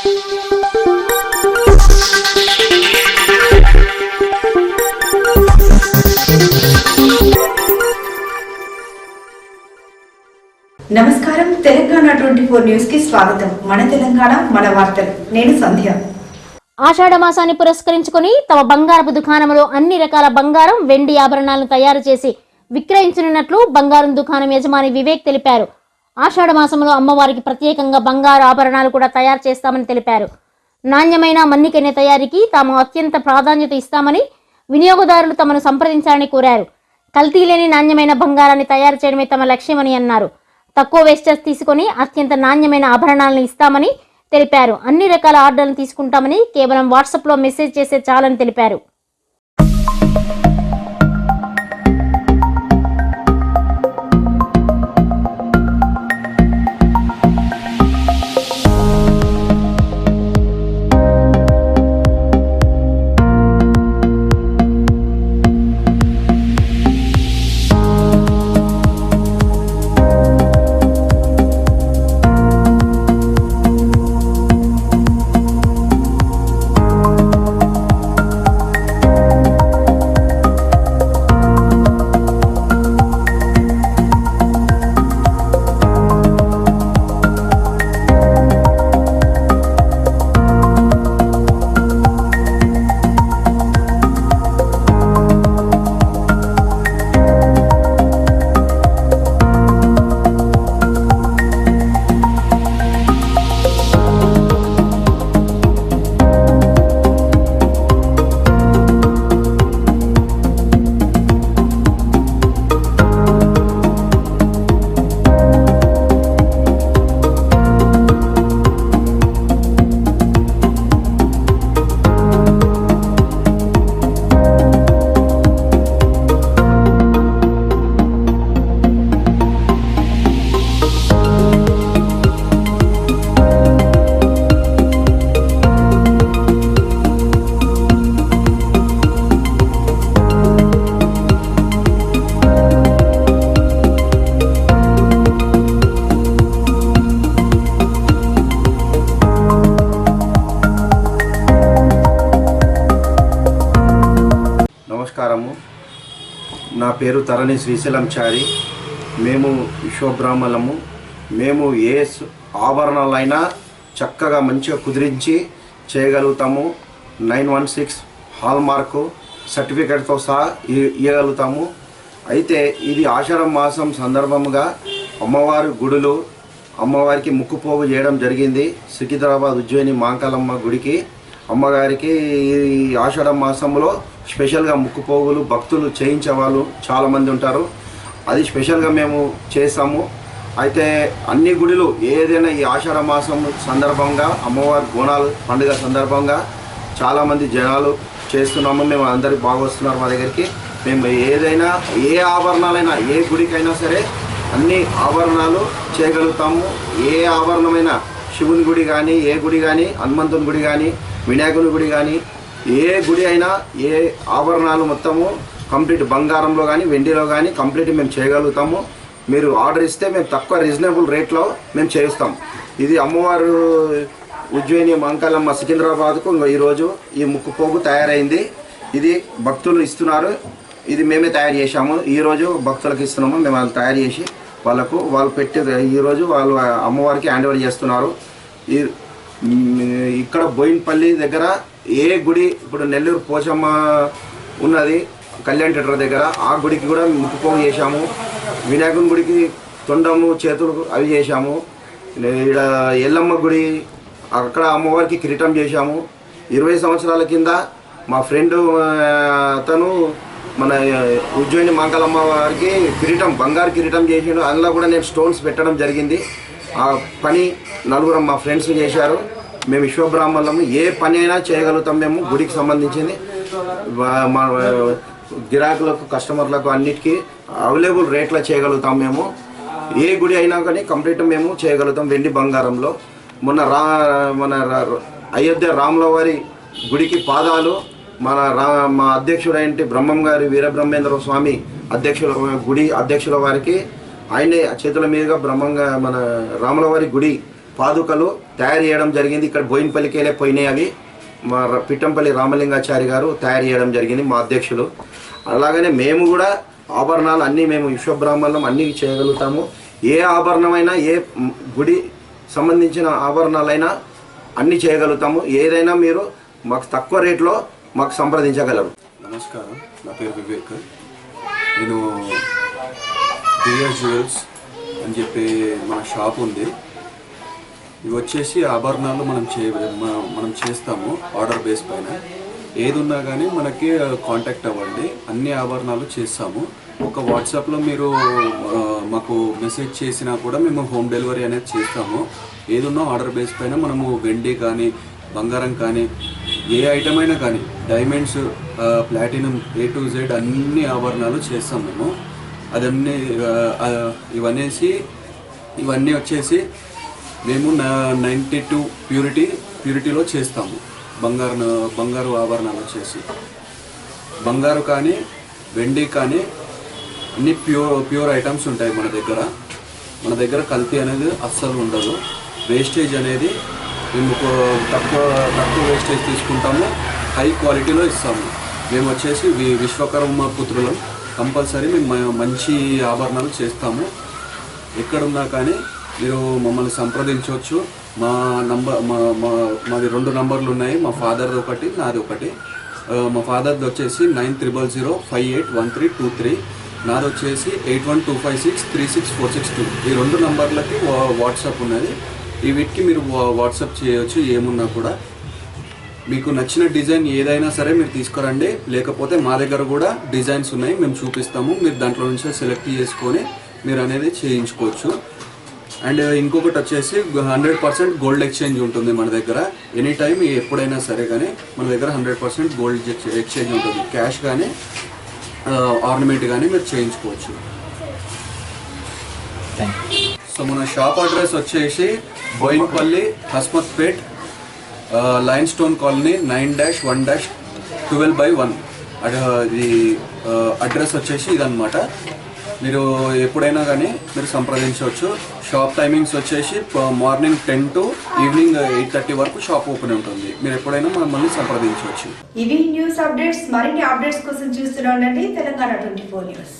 నమస్కారం. Telangana twenty four న్యూస్కి స్వాగతం. మన తెలంగాణ మన వార్తలు. నేను సంధ్య. ఆషాఢ మాసాన్ని పురస్కరించుకుని తమ బంగారపు దుకాణంలో అన్ని రకాల బంగారం వెండి ఆభరణాలను తయారు చేసి విక్రయించనున్నట్లు బంగారం దుకాణం యజమాని వివేక్ తెలిపారు. ఆషాఢ మాసంలో అమ్మవారికి ప్రత్యేకంగా బంగారు ఆభరణాలు కూడా తయారు చేస్తామని తెలిపారు. నాణ్యమైన మన్నికైన తయారీకి తాము అత్యంత ప్రాధాన్యత ఇస్తామని వినియోగదారులు తమను సంప్రదించాలని కోరారు. కల్తీ లేని నాణ్యమైన బంగారాన్ని తయారు చేయడమే తమ లక్ష్యమని అన్నారు. తక్కువ వేస్టర్స్ తీసుకొని అత్యంత నాణ్యమైన ఆభరణాలను ఇస్తామని తెలిపారు. అన్ని రకాల ఆర్డర్లను తీసుకుంటామని కేవలం వాట్సాప్లో మెసేజ్ చేసే చాలని తెలిపారు. పేరు తరణి శ్రీశైలం చారి మేము విశ్వబ్రాహ్మణము మేము ఏ ఆభరణాలైనా చక్కగా మంచిగా కుదిరించి చేయగలుగుతాము. Nine one six hallmark సర్టిఫికేట్తో సహా ఇవ్వగలుగుతాము అయితే ఇది ఆషాఢ మాసం సందర్భముగా అమ్మవారి గుడులు అమ్మవారికి ముక్కుపోగు చేయడం జరిగింది. సికింద్రాబాద్ ఉజ్జయిని మాంకాలమ్మ గుడికి అమ్మగారికి ఈ ఆషాఢ మాసంలో స్పెషల్గా ముక్కుపోగులు భక్తులు చేయించే వాళ్ళు చాలామంది ఉంటారు. అది స్పెషల్గా మేము చేస్తాము. అయితే అన్ని గుడిలు ఏదైనా ఈ ఆషాఢ మాసం సందర్భంగా అమ్మవారి బోనాలు పండుగ సందర్భంగా చాలామంది జనాలు చేస్తున్నాము. మేము అందరు బాగా వస్తున్నారు మా దగ్గరికి. మేము ఏదైనా ఏ ఆభరణాలైనా ఏ గుడికైనా సరే అన్ని ఆభరణాలు చేయగలుగుతాము. ఏ ఆభరణమైనా శివుని గుడి కానీ ఏ గుడి కానీ హనుమంతుని గుడి కానీ వినాయకుని గుడి కానీ ఏ గుడి అయినా ఏ ఆభరణాలు మొత్తము కంప్లీట్ బంగారంలో కానీ వెండిలో కానీ కంప్లీట్ మేము చేయగలుగుతాము. మీరు ఆర్డర్ ఇస్తే మేము తక్కువ రీజనబుల్ రేట్లో మేము చేయిస్తాం ఇది అమ్మవారు ఉజ్జయిని మంకాలమ్మ సికింద్రాబాద్కు ఈరోజు ఈ ముక్కు పోగు తయారైంది. ఇది భక్తులు ఇస్తున్నారు. ఇది మేమే తయారు చేశాము. ఈరోజు భక్తులకు ఇస్తున్నాము. మేము వాళ్ళు తయారు చేసి వాళ్ళకు వాళ్ళు పెట్టే ఈరోజు వాళ్ళు అమ్మవారికి హ్యాండ్ ఓవర్ చేస్తున్నారు. ఈ ఇక్కడ బోయిన్పల్లి దగ్గర ఏ గుడి ఇప్పుడు నెల్లూరు పోచమ్మ ఉన్నది కళ్యాణ్ థియేటర్ దగ్గర ఆ గుడికి కూడా ముక్కుపోగు చేశాము. వినాయకుని గుడికి తొండము చేతులు అవి చేశాము. ఇక్కడ ఎల్లమ్మ గుడి అక్కడ అమ్మవారికి కిరీటం చేశాము. ఇరవై సంవత్సరాల కింద మా ఫ్రెండ్ అతను మన ఉజ్జయిని మంగళమ్మ వారికి కిరీటం బంగారు కిరీటం చేసిండు. అందులో కూడా నేను స్టోన్స్ పెట్టడం జరిగింది. ఆ పని నలుగురం మా ఫ్రెండ్స్ చేశారు. మేము విశ్వబ్రాహ్మణులము ఏ పని అయినా చేయగలుగుతాం మేము గుడికి సంబంధించింది. మా గిరాకులకు కస్టమర్లకు అన్నిటికీ అవైలబుల్ రేట్లో చేయగలుగుతాం మేము. ఏ గుడి అయినా కానీ కంప్లీట్ మేము చేయగలుగుతాం వెండి బంగారంలో. మొన్న రా మన రా- అయోధ్య రాములవారి గుడికి పాదాలు. మన రా మా అధ్యక్షుడైన బ్రహ్మం గారి వీరబ్రహ్మేంద్ర స్వామి అధ్యక్షుల గుడి అధ్యక్షుల వారికి. ఆయనే చేతుల మీదుగా బ్రహ్మంగా మన రాములవారి గుడి పాదుకలు తయారు చేయడం జరిగింది. ఇక్కడ బోయినపల్లికెళ్ళే పోయినాయి అవి. మా పిట్టంపల్లి రామలింగాచారి గారు తయారు చేయడం జరిగింది మా అధ్యక్షులు. అలాగనే మేము కూడా ఆభరణాలు అన్నీ మేము విశ్వబ్రాహ్మణం అన్నీ చేయగలుగుతాము. ఏ ఆభరణమైనా ఏ గుడి సంబంధించిన ఆభరణాలైనా అన్నీ చేయగలుగుతాము. ఏదైనా మీరు మాకు తక్కువ రేట్లో మాకు సంప్రదించగలరు. నమస్కారం. నా పేరు వివేక్ నేను బిఆర్ జ్యువెల్స్ అని చెప్పి మన షాప్ ఉంది. ఇవి వచ్చేసి ఆభరణాలు మనం చే మనం చేస్తాము ఆర్డర్ బేస్ పైన. ఏది ఉన్నా కానీ మనకి కాంటాక్ట్ అవ్వండి. అన్ని ఆభరణాలు చేస్తాము. ఒక వాట్సాప్లో మీరు మాకు మెసేజ్ చేసినా కూడా మేము హోమ్ డెలివరీ అనేది చేస్తాము. ఏదున్నా ఆర్డర్ బేస్ పైన మనము వెండి కానీ బంగారం కానీ ఏ ఐటమ్ అయినా కానీ diamonds platinum A to Z అన్ని ఆభరణాలు చేస్తాం మేము. అదన్నీ ఆ, ఇవనేసి ఇవన్నీ వచ్చేసి మేము నైంటీ టూ ప్యూరిటీ ప్యూరిటీలో చేస్తాము. బంగారు బంగారు ఆభరణాలు వచ్చేసి బంగారు కానీ వెండి కానీ అన్ని ప్యూర్ ప్యూర్ ఐటమ్స్ ఉంటాయి మన దగ్గర. మన దగ్గర కల్తీ అనేది అస్సలు ఉండదు. వేస్టేజ్ అనేది మేము తక్కువ తక్కువ వేస్టేజ్ తీసుకుంటాము. హై క్వాలిటీలో ఇస్తాము. మేము వచ్చేసి వి- విశ్వకర్మ పుత్రులం. కంపల్సరీ మేము మంచి ఆభరణాలు చేస్తాము. ఎక్కడున్నా కానీ మీరు మమ్మల్ని సంప్రదించవచ్చు. మా నంబర్ మా మా మాది రెండు నంబర్లు ఉన్నాయి మా ఫాదర్ది ఒకటి నాది ఒకటి. మా ఫాదర్ది వచ్చేసి nine triple zero five eight one three two three. నాది వచ్చేసి eight one two five six three six four six two. ఈ రెండు నంబర్లకి వా- వాట్సాప్ ఉన్నది. ఈ వీటికి మీరు వా- వాట్సాప్ చేయవచ్చు ఏమున్నా కూడా. మీకు నచ్చిన డిజైన్ ఏదైనా సరే మీరు తీసుకురండి. లేకపోతే మా దగ్గర కూడా డిజైన్స్ ఉన్నాయి. మేము చూపిస్తాము. మీరు దాంట్లో నుంచి సెలెక్ట్ చేసుకొని మీరు అనేది చేయించుకోవచ్చు. అండ్ ఇంకొకటి వచ్చేసి హండ్రెడ్ పర్సెంట్ గోల్డ్ ఎక్స్చేంజ్ ఉంటుంది మన దగ్గర. ఎనీ టైం ఎప్పుడైనా సరే కానీ మన దగ్గర హండ్రెడ్ పర్సెంట్ గోల్డ్ ఎక్స్చేంజ్ ఉంటుంది. క్యాష్ కానీ ఆర్నమెంట్ కానీ మీరు చేయించుకోవచ్చు. సో మన షాప్ అడ్రస్ వచ్చేసి Boinpally Hasmathpet line stone colony nine dash one dash twelve by one. ఇది అడ్రస్ వచ్చేసి ఇదన్నమాట. మీరు ఎప్పుడైనా కానీ మీరు సంప్రదించవచ్చు. షాప్ టైమింగ్స్ వచ్చేసి morning ten to evening eight thirty వరకు షాప్ ఓపెన్ ఉంటుంది. మీరు ఎప్పుడైనా మమ్మల్ని సంప్రదించవచ్చు. ఇవి న్యూస్ అప్డేట్స్ మరిన్ని అప్డేట్స్ కోసం చూస్తూనే తెలంగాణ ట్వంటీ ఫోర్ న్యూస్.